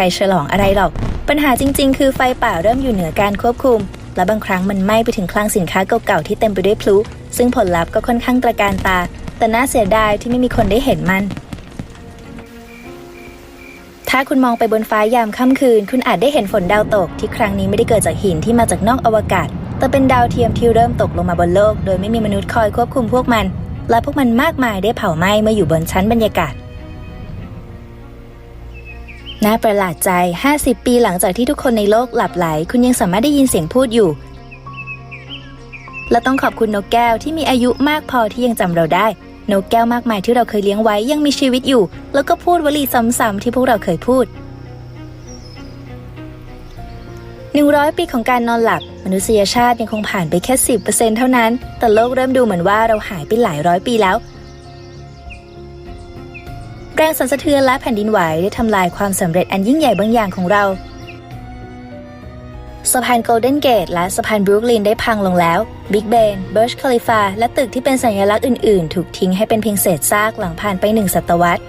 รฉลองอะไรหรอก ปัญหาจริง ๆ คือไฟป่าเริ่มอยู่เหนือการควบคุม และบางครั้งมันไหม้ไปถึงคลังสินค้าเก่าๆที่เต็มไปด้วยพลุ ซึ่งผลลัพธ์ก็ค่อนข้างตระการตา แต่น่าเสียดายที่ไม่มีคนได้เห็นมัน ถ้าคุณมองไปบนฟ้ายามค่ำคืน คุณอาจได้เห็นฝนดาวตก ที่ครั้งนี้ไม่ได้เกิดจากหินที่มาจากนอกอวกาศ แต่เป็นดาวเทียมที่เริ่มตกลงมาบนโลก โดยไม่มีมนุษย์คอยควบคุมพวกมัน และพวกมันมากมายได้เผาไหม้เมื่ออยู่บนชั้นบรรยากาศ น่าประหลาดใจ 50 ปีหลังจากที่ทุกคนในโลกหลับไหล คุณยังสามารถได้ยินเสียงพูดอยู่ และต้องขอบคุณนกแก้วที่มีอายุมากพอที่ยังจำเราได้ นกแก้วมากมายที่เราเคยเลี้ยงไว้ยังมีชีวิตอยู่ แล้วก็พูดวลีซ้ำๆที่พวกเราเคยพูด 100 ปีของการนอนหลับ มนุษยชาติยังคงผ่านไปแค่ 10%เท่านั้น แต่โลกเริ่มดูเหมือนว่าเราหายไปหลายร้อยปีแล้ว แรงสั่นสะเทือนและแผ่นดินไหวได้ทำลายความสำเร็จอันยิ่งใหญ่บางอย่างของเราสะพานโกลเด้นเกตและสะพานบรูคลินได้พังลงแล้วบิ๊กเบนเบิร์ชคาลิฟาและตึกที่เป็นสัญลักษณ์อื่นๆ ถูกทิ้งให้เป็นเพียงเศษซากหลังผ่านไปหนึ่งศตวรรษ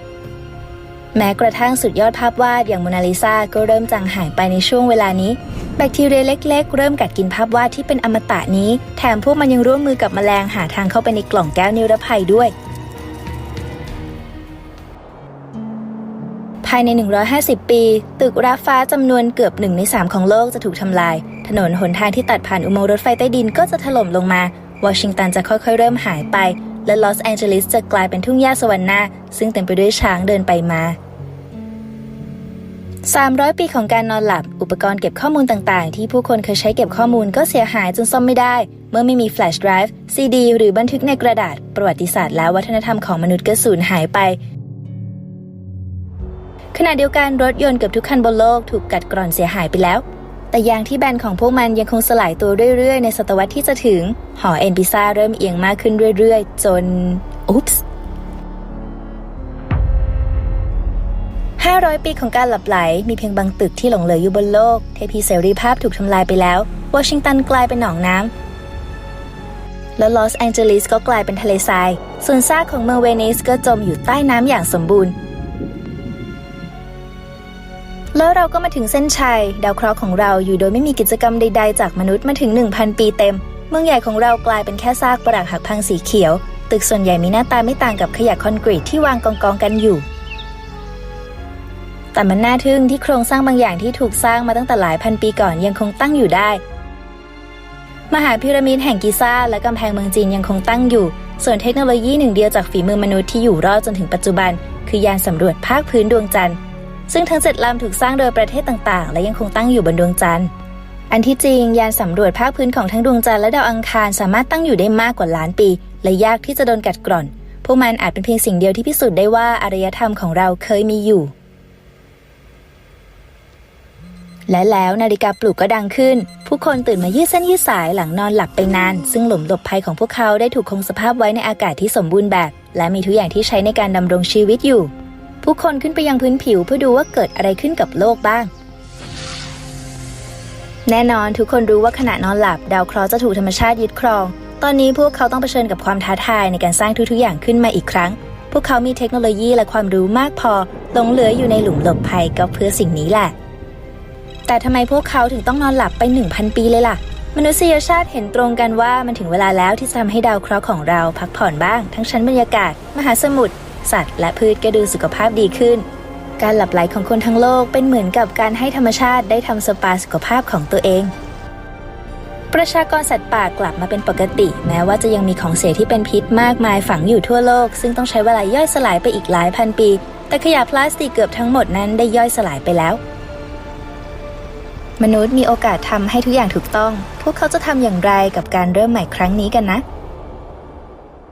แม้กระทั่งสุดยอดภาพวาดอย่างโมนาลิซาก็เริ่มจางหายไปในช่วงเวลานี้ แบคทีเรียเล็ก ๆ เริ่มกัดกินภาพวาดที่เป็นอมตะนี้ แถมพวกมันยังร่วมมือกับแมลงหาทางเข้าไปในกล่องแก้วนิรภัยด้วยายใน 150 ปี ตึกราฟ้าจำนวนเกือบ1ใน3ของโลกจะถูกทำลาย ถนนหนทางที่ตัดผ่านอุโมงค์รถไฟใต้ดินก็จะถล่มลงมา วอชิงตันจะค่อยๆ เริ่มหายไป และลอสแองเจลิสจะกลายเป็นทุ่งหญ้าสวรรค์นาซึ่งเต็มไปด้วยช้างเดินไปมา 300 ปีของการนอนหลับ อุปกรณ์เก็บข้อมูลต่างๆ ที่ผู้คนเคยใช้เก็บข้อมูลก็เสียหายจนซ่อมไม่ได้ เมื่อไม่มีแฟลชไดรฟ์ซีดีหรือบันทึกในกระดาษ ประวัติศาสตร์และวัฒนธรรมของมนุษย์ก็สูญหายไป ขณะเดียวกันรถยนต์เกือบทุกคันบนโลกถูกกัดกร่อนเสียหายไปแล้ว แต่ยางที่แบนของพวกมันยังคงสลายตัวเรื่อยๆ ในศตวรรษที่จะถึง หอเอ็นพิซ่าเริ่มเอียงมากขึ้นเรื่อยๆ จน อุ๊ปส์500 ปีของการหลับไหล มีเพียงบางตึกที่หลงเหลืออยู่บนโลก เทพีเสรีภาพถูกทำลายไปแล้ว วอชิงตันกลายเป็นหนองน้ำ และลอสแองเจลิสก็กลายเป็นทะเลทราย ส่วนซากของเมืองเวนิสก็จมอยู่ใต้น้ำอย่างสมบูรณ์ แล้วเราก็มาถึงเส้นชัย ดาวเคราะห์ของเราอยู่โดยไม่มีกิจกรรมใด ๆ จากมนุษย์มาถึง 1,000 ปีเต็ม เมืองใหญ่ของเรากลายเป็นแค่ซากปรักหักพังสีเขียว ตึกส่วนใหญ่มีหน้าตาไม่ต่างกับขยะคอนกรีตที่วางกองๆกันอยู่ แต่มันน่าทึ่งที่โครงสร้างบางอย่างที่ถูกสร้างมาตั้งแต่หลายพันปีก่อนยังคงตั้งอยู่ได้ มหาพีระมิดแห่งกิซ่าและกำแพงเมืองจีนยังคงตั้งอยู่ ส่วนเทคโนโลยีหนึ่งเดียวจากฝีมือมนุษย์ที่อยู่รอดจนถึงปัจจุบัน คือยานสำรวจภาคพื้นดวงจันทร์ ซึ่งทั้งเจ็ดลำถูกสร้างโดยประเทศต่างๆ และยังคงตั้งอยู่บนดวงจันทร์ อันที่จริงยานสำรวจภาคพื้นของทั้งดวงจันทร์และดาวอังคารสามารถตั้งอยู่ได้มากกว่าล้านปี และยากที่จะโดนกัดกร่อน พวกมันอาจเป็นเพียงสิ่งเดียวที่พิสูจน์ได้ว่าอารยธรรมของเราเคยมีอยู่ และแล้วนาฬิกาปลุกก็ดังขึ้น ผู้คนตื่นมายืดเส้นยืดสายหลังนอนหลับไปนาน ซึ่งหลุมหลบภัยของพวกเขาได้ถูกคงสภาพไว้ในอากาศที่สมบูรณ์แบบ และมีทุกอย่างที่ใช้ในการดำรงชีวิตอยู่ ผู้คนขึ้นไปยังพื้นผิวเพื่อดูว่าเกิดอะไรขึ้นกับโลกบ้าง แน่นอนทุกคนรู้ว่าขณะนอนหลับ ดาวเคราะห์จะถูกธรรมชาติยึดครอง ตอนนี้พวกเขาต้องเผชิญกับความท้าทายในการสร้างทุกๆอย่างขึ้นมาอีกครั้ง พวกเขามีเทคโนโลยีและความรู้มากพอหลงเหลืออยู่ในหลุมหลบภัยก็เพื่อสิ่งนี้แหละ แต่ทำไมพวกเขาถึงต้องนอนหลับไป1,000ปีเลยล่ะมนุษยชาติเห็นตรงกันว่ามันถึงเวลาแล้วที่จะทำให้ดาวเคราะห์ของเราพักผ่อนบ้าง ทั้งชั้นบรรยากาศ มหาสมุทร สัตว์และพืชก็ดูสุขภาพดีขึ้น การหลับไหลของคนทั้งโลกเป็นเหมือนกับการให้ธรรมชาติได้ทำสปาสุขภาพของตัวเอง ประชากรสัตว์ป่ากลับมาเป็นปกติ แม้ว่าจะยังมีของเสียที่เป็นพิษมากมายฝังอยู่ทั่วโลก ซึ่งต้องใช้เวลาย่อยสลายไปอีกหลายพันปี แต่ขยะพลาสติกเกือบทั้งหมดนั้นได้ย่อยสลายไปแล้วมนุษย์มีโอกาสทำให้ทุกอย่างถูกต้อง พวกเขาจะทำอย่างไรกับการเริ่มใหม่ครั้งนี้กันนะ